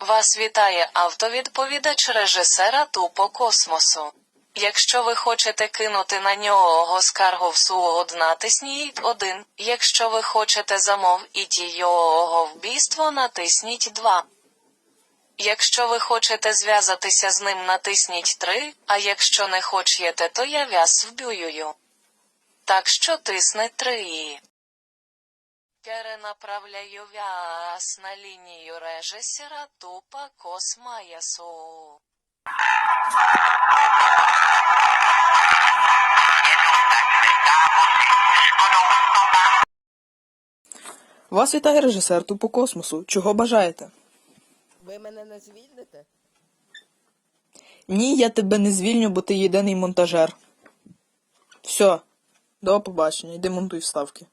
Вас вітає автовідповідач режисера Тупо Космосу. Якщо ви хочете кинути на нього скаргу в суд, натисніть 1. Якщо ви хочете замовити його вбійство, натисніть 2. Якщо ви хочете зв'язатися з ним, натисніть 3, а якщо не хочете, то я вас вб'юю. Так що тисни 3. Перенаправляю вас на лінію режисера Тупа Космаясу. Вас вітає режисер Тупо Космосу. Чого бажаєте? Ви мене не звільните? Ні, я тебе не звільню, бо ти єдиний монтажер. Все, до побачення, йди монтуй вставки.